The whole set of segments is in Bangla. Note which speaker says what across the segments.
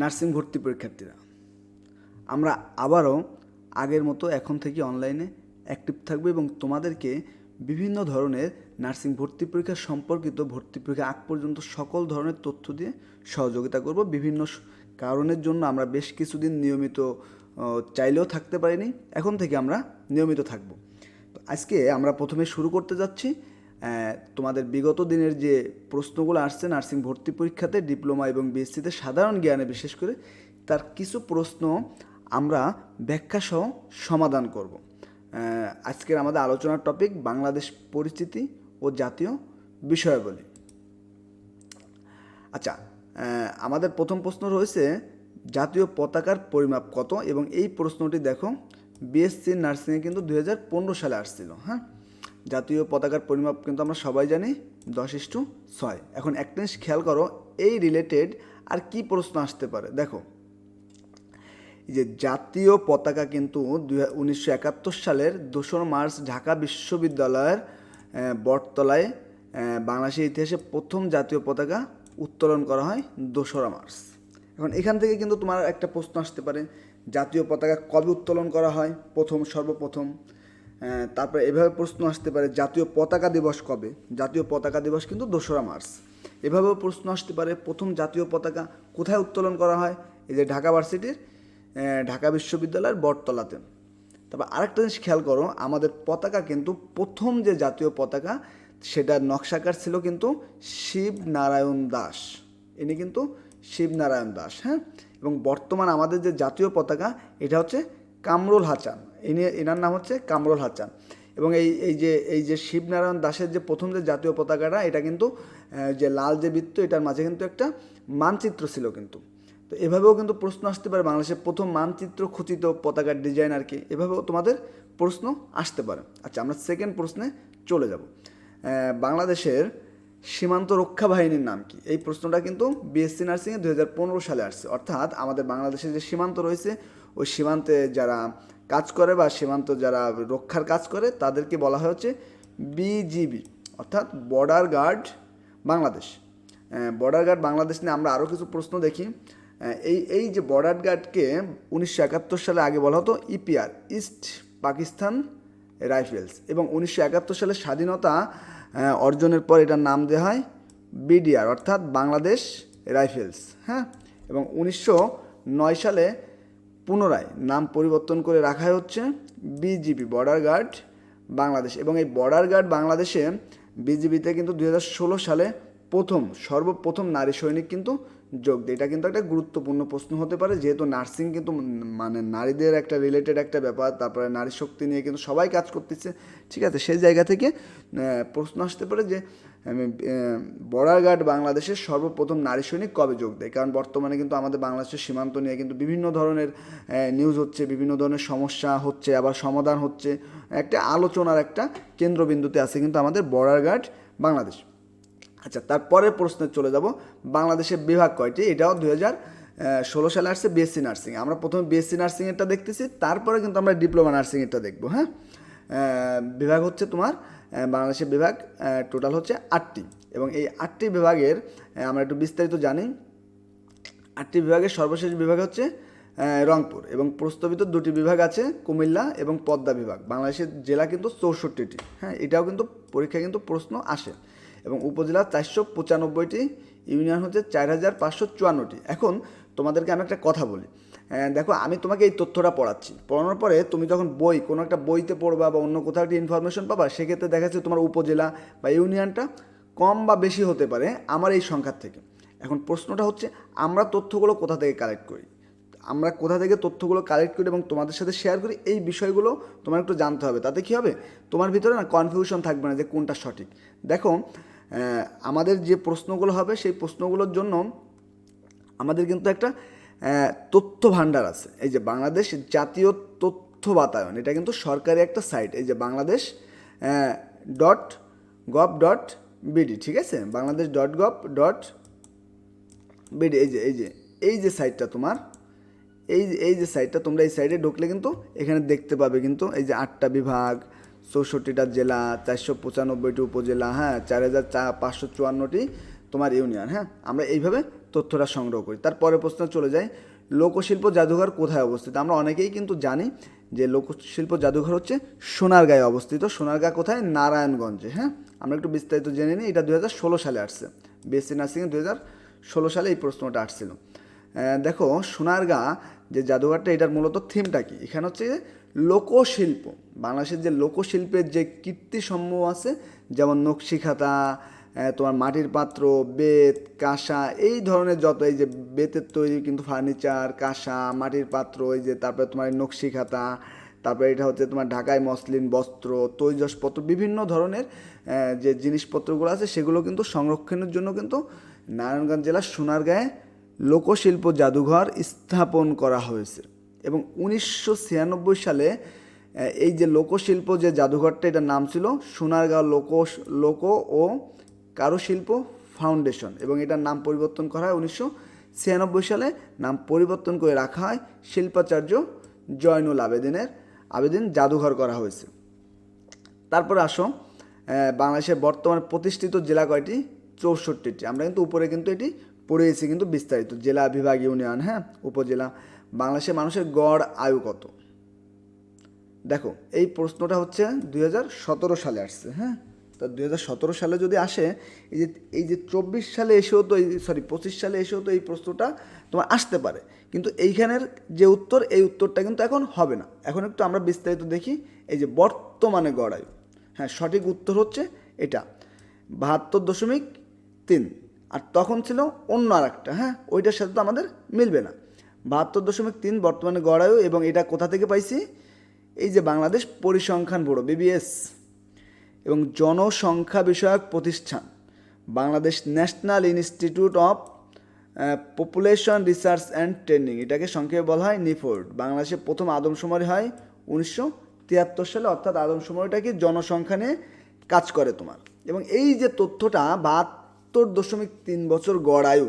Speaker 1: নার্সিং ভর্তি পরীক্ষার্থীরা। আমরা আবারও আগের মতো এখন থেকে অনলাইনে অ্যাক্টিভ থাকব এবং তোমাদেরকে বিভিন্ন ধরনের নার্সিং ভর্তি পরীক্ষা, সম্পর্কিত ভর্তি পরীক্ষা, আগ পর্যন্ত সকল ধরনের তথ্য দিয়ে সহযোগিতা করব। বিভিন্ন কারণের জন্য আমরা বেশ কিছুদিন নিয়মিত চাইলেও থাকতে পারিনি। এখন থেকে আমরা নিয়মিত থাকব। আজকে আমরা প্রথমে শুরু করতে যাচ্ছি তোমাদের বিগত দিনের যে প্রশ্নগুলো আসছে নার্সিং ভর্তি পরীক্ষাতে, ডিপ্লোমা এবং বিএসসিতে সাধারণ জ্ঞানে বিশেষ করে, তার কিছু প্রশ্ন আমরা ব্যাখ্যাসহ সমাধান করব। আজকের আমাদের আলোচনার টপিক বাংলাদেশ পরিস্থিতি ও জাতীয় বিষয়াবলী। আচ্ছা আমাদের প্রথম প্রশ্ন রয়েছে, জাতীয় পতাকার পরিমাপ কত? এবং এই প্রশ্নটি দেখো বিএসসি নার্সিংয়ে কিন্তু দু হাজার পনেরো সালে আসছিল হ্যাঁ? জাতীয় পতাকার পরিমাপ কিন্তু আমরা সবাই জানি, দশ ইস্টু ছয়। এখন একটা জিনিস খেয়াল করো, এই রিলেটেড আর কি প্রশ্ন আসতে পারে? দেখো যে জাতীয় পতাকা কিন্তু উনিশশো একাত্তর সালের দোসরা মার্চ ঢাকা বিশ্ববিদ্যালয়ের বটতলায় বাংলাদেশের ইতিহাসে প্রথম জাতীয় পতাকা উত্তোলন করা হয় দোসরা মার্চ। এখন এখান থেকে কিন্তু তোমার একটা প্রশ্ন আসতে পারে, জাতীয় পতাকা কবে উত্তোলন করা হয়? প্রথম, সর্বপ্রথম। তারপরে এভাবে প্রশ্ন আসতে পারে, জাতীয় পতাকা দিবস কবে? জাতীয় পতাকা দিবস কিন্তু দোসরা মার্চ। এভাবেও প্রশ্ন আসতে পারে, প্রথম জাতীয় পতাকা কোথায় উত্তোলন করা হয়? এই যে ঢাকা ভার্সিটির ঢাকা বিশ্ববিদ্যালয়ের বটতলাতে। তারপর আরেকটা জিনিস খেয়াল করো, আমাদের পতাকা কিন্তু প্রথম যে জাতীয় পতাকা, সেটার নকশাকার ছিল কিন্তু শিবনারায়ণ দাস। ইনি কিন্তু শিবনারায়ণ দাস হ্যাঁ? এবং বর্তমান আমাদের যে জাতীয় পতাকা, এটা হচ্ছে কামরুল হাচান ইনি এনার নাম হচ্ছে কামরুল হাচান এবং এই এই যে এই যে শিবনারায়ণ দাসের যে প্রথম যে জাতীয় পতাকাটা, এটা কিন্তু যে লাল যে বৃত্ত, এটার মাঝে কিন্তু একটা মানচিত্র ছিল কিন্তু। তো এভাবেও কিন্তু প্রশ্ন আসতে পারে, বাংলাদেশের প্রথম মানচিত্র খচিত পতাকার ডিজাইন আর কি। এভাবেও তোমাদের প্রশ্ন আসতে পারে। আচ্ছা আমরা সেকেন্ড প্রশ্নে চলে যাব। বাংলাদেশের সীমান্ত রক্ষা বাহিনীর নাম কি? এই প্রশ্নটা কিন্তু বিএসসি নার্সিংয়ে দু হাজার পনেরো সালে আসছে। অর্থাৎ আমাদের বাংলাদেশের যে সীমান্ত রয়েছে, ওই সীমান্তে যারা কাজ করে বা সীমান্ত যারা রক্ষার কাজ করে, তাদেরকে বলা হচ্ছে বিজিবি, অর্থাৎ border guard Bangladesh border guard Bangladesh নিয়ে আমরা আরও কিছু প্রশ্ন দেখি। এই এই যে বর্ডার গার্ডকে উনিশশো একাত্তর সালে আগে বলা হতো ইপিআর ইস্ট পাকিস্তান রাইফেলস এবং উনিশশো একাত্তর সালে স্বাধীনতা অর্জনের পর এটার নাম দেওয়া হয় বিডিআর অর্থাৎ বাংলাদেশ রাইফেলস। হ্যাঁ? এবং উনিশশো নয় সালে পুনরায় নাম পরিবর্তন করে রাখা হচ্ছে বিজিবি বর্ডার গার্ড বাংলাদেশ এবং এই বর্ডার গার্ড বাংলাদেশে বিজিবিতে কিন্তু দুই হাজার ষোলো সালে প্রথম, সর্বপ্রথম নারী সৈনিক কিন্তু যোগ দেয়। এটা কিন্তু একটা গুরুত্বপূর্ণ প্রশ্ন হতে পারে, যেহেতু নার্সিং কিন্তু মানে নারীদের একটা রিলেটেড একটা ব্যাপার, তারপরে নারী শক্তি নিয়ে কিন্তু সবাই কাজ করতেছে। ঠিক আছে, সেই জায়গা থেকে প্রশ্ন আসতে পারে যে বর্ডার গার্ড বাংলাদেশের সর্বপ্রথম নারী সৈনিক কবে যোগ দেয়? কারণ বর্তমানে কিন্তু আমাদের বাংলাদেশের সীমান্ত নিয়ে কিন্তু বিভিন্ন ধরনের নিউজ হচ্ছে, বিভিন্ন ধরনের সমস্যা হচ্ছে, আবার সমাধান হচ্ছে। একটা আলোচনার একটা কেন্দ্রবিন্দুতে আছে কিন্তু আমাদের বর্ডার গার্ড বাংলাদেশ। আচ্ছা তারপরের প্রশ্নে চলে যাব। বাংলাদেশের বিভাগ কয়টি? এটাও দুই হাজার ষোলো সালে আসছে বিএসসি নার্সিং আমরা প্রথমে বিএসসি নার্সিংয়েরটা দেখতেছি, তারপরে কিন্তু আমরা ডিপ্লোমা নার্সিংয়েরটা দেখব হ্যাঁ? বিভাগ হচ্ছে তোমার বাংলাদেশের বিভাগ টোটাল হচ্ছে আটটি। এবং এই আটটি বিভাগের আমরা একটু বিস্তারিত জানি। আটটি বিভাগের সর্বশেষ বিভাগ হচ্ছে রংপুর। এবং প্রস্তাবিত দুটি বিভাগ আছে, কুমিল্লা এবং পদ্মা বিভাগ। বাংলাদেশের জেলা কিন্তু চৌষট্টিটি। হ্যাঁ এটাও কিন্তু পরীক্ষায় কিন্তু প্রশ্ন আসে। এবং উপজেলা চারশো পঁচানব্বইটি, ইউনিয়ন হচ্ছে চার হাজার পাঁচশো চুয়ান্নটি। এখন তোমাদেরকে আমি একটা কথা বলি। দেখো, আমি তোমাকে এই তথ্যটা পড়াচ্ছি। পড়ানোর পরে তুমি যখন বই, কোনো একটা বইতে পড়বা বা অন্য কোথাও একটা ইনফরমেশন পাবা, সেক্ষেত্রে দেখা যাচ্ছে তোমার উপজেলা বা ইউনিয়নটা কম বা বেশি হতে পারে আমার এই সংখ্যার থেকে। এখন প্রশ্নটা হচ্ছে, আমরা তথ্যগুলো কোথা থেকে কালেক্ট করি? আমরা কোথা থেকে তথ্যগুলো কালেক্ট করি এবং তোমাদের সাথে শেয়ার করি? এই বিষয়গুলো তোমার একটু জানতে হবে। তাতে কী হবে? তোমার ভিতরে না কনফিউশন থাকবে না যে কোনটা সঠিক। দেখো আমাদের যে প্রশ্নগুলো হবে, সেই প্রশ্নগুলোর জন্য আমাদের কিন্তু একটা তথ্য ভাণ্ডার আছে। এই যে বাংলাদেশ জাতীয় তথ্য বাতায়ন, এটা কিন্তু সরকারি একটা সাইট। এই যে Bangladesh dot gov dot BD, ঠিক আছে? Bangladesh dot gov dot BD, এই যে এই যে এই যে সাইটটা তোমার, এই যে এই যে সাইটটা তোমরা এই সাইডে ঢুকলে কিন্তু এখানে দেখতে পাবে কিন্তু এই যে আটটা বিভাগ, চৌষট্টিটা জেলা, চারশো পঁচানব্বইটি উপজেলা হ্যাঁ চার হাজার চা, পাঁচশো চুয়ান্নটি তোমার ইউনিয়ন হ্যাঁ? আমরা এইভাবে তথ্যটা সংগ্রহ করি। তারপরে প্রশ্ন চলে যায়, লোকশিল্প জাদুঘর কোথায় অবস্থিত? আমরা অনেকেই কিন্তু জানি যে লোকশিল্প জাদুঘর হচ্ছে সোনারগাঁয়ে অবস্থিত। সোনারগাঁ কোথায়? নারায়ণগঞ্জে হ্যাঁ? আমরা একটু বিস্তারিত জেনে নিই, এটা দু হাজার ষোলো সালে আসছে। বিএসসি নার্সিংয়ে দু ষোলো সালে এই প্রশ্নটা আসছিল। দেখো, সোনারগাঁ যে জাদুঘরটা, এটার মূলত থিমটা কি? এখানে হচ্ছে লোকশিল্প। বাংলাদেশের যে লোকশিল্পের যে কীর্তিসমূহ আছে, যেমন নকশিখাতা তোমার মাটির পাত্র, বেত, কাঁসা, এই ধরনের যত এই যে বেতের তৈরি কিন্তু ফার্নিচার, কাঁসা, মাটির পাত্র, এই যে তারপরে তোমার এই নকশিখাতা তারপরে এটা হচ্ছে তোমার ঢাকায় মসলিন বস্ত্র, তৈজসপত্র, বিভিন্ন ধরনের যে জিনিসপত্রগুলো আছে সেগুলো কিন্তু সংরক্ষণের জন্য কিন্তু নারায়ণগঞ্জ জেলার সোনারগাঁয়ে লোকশিল্প জাদুঘর স্থাপন করা হয়েছে। এবং উনিশশো ছিয়ানব্বই সালে এই যে লোকশিল্প যে জাদুঘরটা এটার নাম ছিল সোনারগাঁও লোক লোক ও কারুশিল্প ফাউন্ডেশন এবং এটার নাম পরিবর্তন করা হয় উনিশশো ছিয়ানব্বই সালে। নাম পরিবর্তন করে রাখা হয় শিল্পাচার্য জয়নুল আবেদিনের আবেদিন জাদুঘর করা হয়েছে। তারপর আসো বাংলাদেশের বর্তমানে প্রতিষ্ঠিত জেলা কয়টি? চৌষট্টিটি। আমরা কিন্তু উপরে কিন্তু এটি পড়িয়েছি, কিন্তু বিস্তারিত। জেলা বিভাগ ইউনিয়ন হ্যাঁ উপজেলা। বাংলাদেশের মানুষের গড়, আয়ু কত? দেখো, এই প্রশ্নটা হচ্ছে দু হাজার সতেরো সালে আসছে হ্যাঁ। তা দু সালে যদি আসে, এই যে এই যে চব্বিশ সালে এসেও তো এই সরি পঁচিশ সালে এসেও তো এই প্রশ্নটা তোমার আসতে পারে। কিন্তু এইখানের যে উত্তর, এই উত্তরটা কিন্তু এখন হবে না। এখন একটু আমরা বিস্তারিত দেখি, এই যে বর্তমানে গড়ায়ু হ্যাঁ সঠিক উত্তর হচ্ছে এটা, বাহাত্তর দশমিক তিন। আর তখন ছিল অন্য আর একটা হ্যাঁ ওইটার সাথে তো আমাদের মিলবে না। বাহাত্তর দশমিক তিন বর্তমানে গড়ায়ু এবং এটা কোথা থেকে পাইছি? এই যে বাংলাদেশ পরিসংখ্যান ব্যুরো বিবিএস এবং জনসংখ্যা বিষয়ক প্রতিষ্ঠান, Bangladesh national institute of population research and training, এটাকে সংক্ষেপে বলা হয় নিফোর্ড। বাংলাদেশে প্রথম আদমশুমারি হয় উনিশশো তিয়াত্তর সালে, অর্থাৎ আদমশুমারিটা কি? জনসংখ্যা নিয়ে কাজ করে তোমার। এবং এই যে তথ্যটা বাহাত্তর দশমিক তিন বছর গড় আয়ু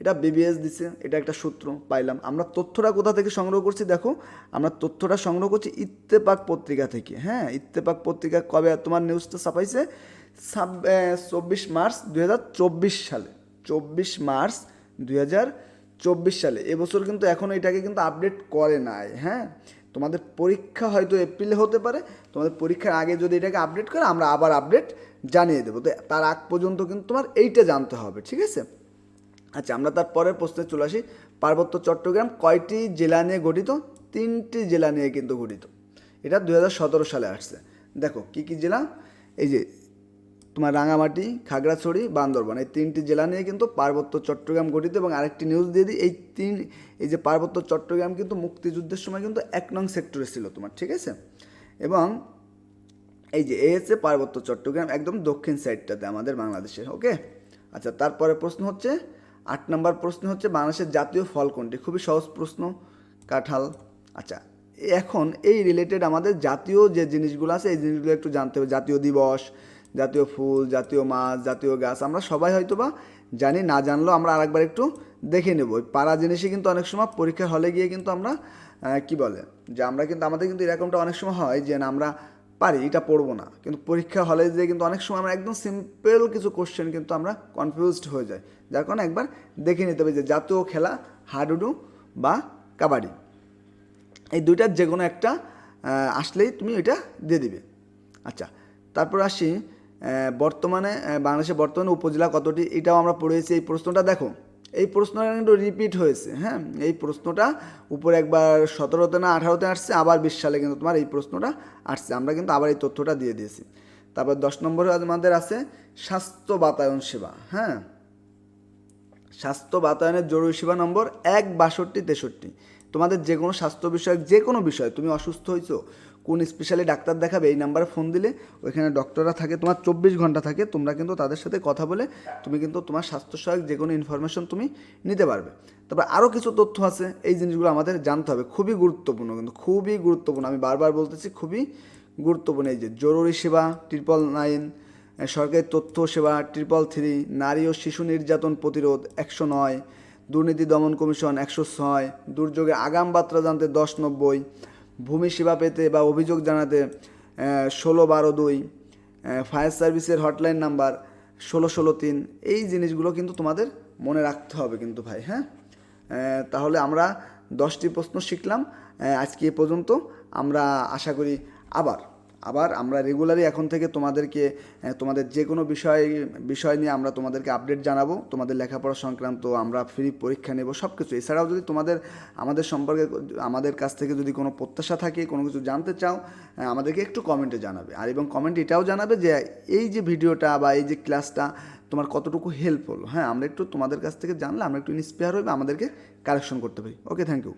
Speaker 1: এটা বিবিএস দিছে, এটা একটা সূত্র, পাইলাম। আমরা তথ্যটা কোথা থেকে সংগ্রহ করছি? দেখো, আমরা তথ্যটা সংগ্রহ করছি ইত্তেপাক পত্রিকা থেকে হ্যাঁ? ইত্তেপাক পত্রিকা কবে তোমার নিউজটা ছাপাইছে? ছাব চব্বিশ মার্চ দুই হাজার চব্বিশ সালে। চব্বিশ মার্চ দুই চব্বিশ সালে। এবছর কিন্তু এখন এটাকে কিন্তু আপডেট করে নাই হ্যাঁ? তোমাদের পরীক্ষা হয়তো এপ্রিলে হতে পারে, তোমাদের পরীক্ষার আগে যদি এটাকে আপডেট করে, আমরা আবার আপডেট জানিয়ে দেবো। তো তার আগ পর্যন্ত কিন্তু তোমার এইটা জানতে হবে, ঠিক আছে? আচ্ছা আমরা তার পরের প্রশ্নে চলে আসি। পার্বত্য চট্টগ্রাম কয়টি জেলা নিয়ে গঠিত? তিনটি জেলা নিয়ে কিন্তু গঠিত। এটা দু হাজার সতেরো সালে আসছে। দেখো, কি কি জেলা? এই যে তোমার রাঙামাটি, খাগড়াছড়ি, বান্দরবান, এই তিনটি জেলা নিয়ে কিন্তু পার্বত্য চট্টগ্রাম গঠিত এবং আরেকটি নিউজ দিয়ে দিই, এই তিন, এই যে পার্বত্য চট্টগ্রাম কিন্তু মুক্তিযুদ্ধের সময় কিন্তু এক নং সেক্টরে ছিল তোমার, ঠিক আছে? এবং এই যে এ হচ্ছে পার্বত্য চট্টগ্রাম, একদম দক্ষিণ সাইডটাতে আমাদের বাংলাদেশের ওকে আচ্ছা তারপরে প্রশ্ন হচ্ছে আট নম্বর প্রশ্ন হচ্ছে, বাংলাদেশের জাতীয় ফল কোনটি? খুবই সহজ প্রশ্ন, কাঁঠাল। আচ্ছা এখন এই রিলেটেড আমাদের জাতীয় যে জিনিসগুলো আছে, এই জিনিসগুলো একটু জানতে হবে। জাতীয় দিবস, জাতীয় ফুল, জাতীয় মাছ, জাতীয় গাছ, আমরা সবাই হয়তো বা জানি, না জানলেও আমরা আরেকবার একটু দেখে নেব। পাড়া জিনিসই কিন্তু অনেক সময় পরীক্ষার হলে গিয়ে কিন্তু আমরা কি বলে? যে আমরা কিন্তু, আমাদের কিন্তু এরকমটা অনেক সময় হয় যে না, আমরা পারি এটা পড়ব না। কিন্তু পরীক্ষা হলে যেয়ে কিন্তু অনেক সময় আমরা একদম সিম্পল কিছু কোশ্চেন কিন্তু আমরা কনফিউজড হয়ে যাই। যার কারণে একবার দেখে নিতে হবে যে জাতীয় খেলা হাডুডু বা কাবাডি। এই দুইটার যে কোনো একটা আসলেই তুমি এটা দিয়ে দিবে। আচ্ছা তারপর আসি বর্তমানে আহ, বাংলাদেশের বর্তমানে উপজেলা কতটি এটাও আমরা পড়েছি। এই প্রশ্নটা দেখো। এই প্রশ্নটা কিন্তু রিপিট হয়েছে হ্যাঁ? এই প্রশ্নটা উপরে একবার সতেরোতে না আঠারোতে আসছে, আবার বিশ সালে কিন্তু তোমার এই প্রশ্নটা আসছে। আমরা কিন্তু আবার এই তথ্যটা দিয়ে দিয়েছি। তারপর দশ নম্বরে আমাদের আছে স্বাস্থ্য বাতায়ন সেবা হ্যাঁ? স্বাস্থ্য বাতায়নের জরুরি সেবা নম্বর এক, বাষট্টি, তেষট্টি। তোমাদের যে কোনো স্বাস্থ্য বিষয়ক, যে কোনো বিষয়, তুমি অসুস্থ হয়েছো কোন স্পেশালি ডাক্তার দেখাবে, এই নাম্বারে ফোন দিলে ওইখানে ডক্টররা থাকে, তোমার চব্বিশ ঘণ্টা থাকে, তোমরা কিন্তু তাদের সাথে কথা বলে তুমি কিন্তু তোমার স্বাস্থ্য সহায়ক যে কোনো ইনফরমেশন তুমি নিতে পারবে। তারপর আরও কিছু তথ্য আছে, এই জিনিসগুলো আমাদের জানতে হবে, খুবই গুরুত্বপূর্ণ কিন্তু, খুবই গুরুত্বপূর্ণ, আমি বারবার বলতেছি খুবই গুরুত্বপূর্ণ, এই যে জরুরি সেবা ট্রিপল নাইন সরকারি তথ্য সেবা ট্রিপল থ্রি নারী ও শিশু নির্যাতন প্রতিরোধ একশো নয় দুর্নীতি দমন কমিশন একশো ছয় দুর্যোগে আগাম বার্তা জানতে দশ নব্বই, ভূমি সেবা পেতে বা অভিযোগ জানাতে ষোলো বারো দুই ফায়ার সার্ভিসের হটলাইন নাম্বার ষোলো ষোলো তিন। এই জিনিসগুলো কিন্তু তোমাদের মনে রাখতে হবে কিন্তু ভাই হ্যাঁ? তাহলে আমরা দশটি প্রশ্ন শিখলাম। আজকে এ পর্যন্ত আমরা আশা করি আবার আবার আমরা রেগুলারই এখন থেকে তোমাদেরকে তোমাদের যে কোনো বিষয় বিষয় নিয়ে আমরা তোমাদেরকে আপডেট জানাব, তোমাদের লেখাপড়া সংক্রান্ত আমরা ফ্রি পরীক্ষা নেব সব কিছু এছাড়াও যদি তোমাদের, আমাদের সম্পর্কে আমাদের কাছ থেকে যদি কোনো প্রত্যাশা থাকে, কোনো কিছু জানতে চাও আমাদেরকে একটু কমেন্টে জানাবে। আর এবং কমেন্ট এটাও জানাবে যে, এই যে ভিডিওটা বা এই যে ক্লাসটা তোমার কতটুকু হেল্প হলো হ্যাঁ আমরা একটু তোমাদের কাছ থেকে জানলে আমরা একটু ইন্সপায়ার হই বা আমাদেরকে কারেকশন করতে পারি। Okay thank you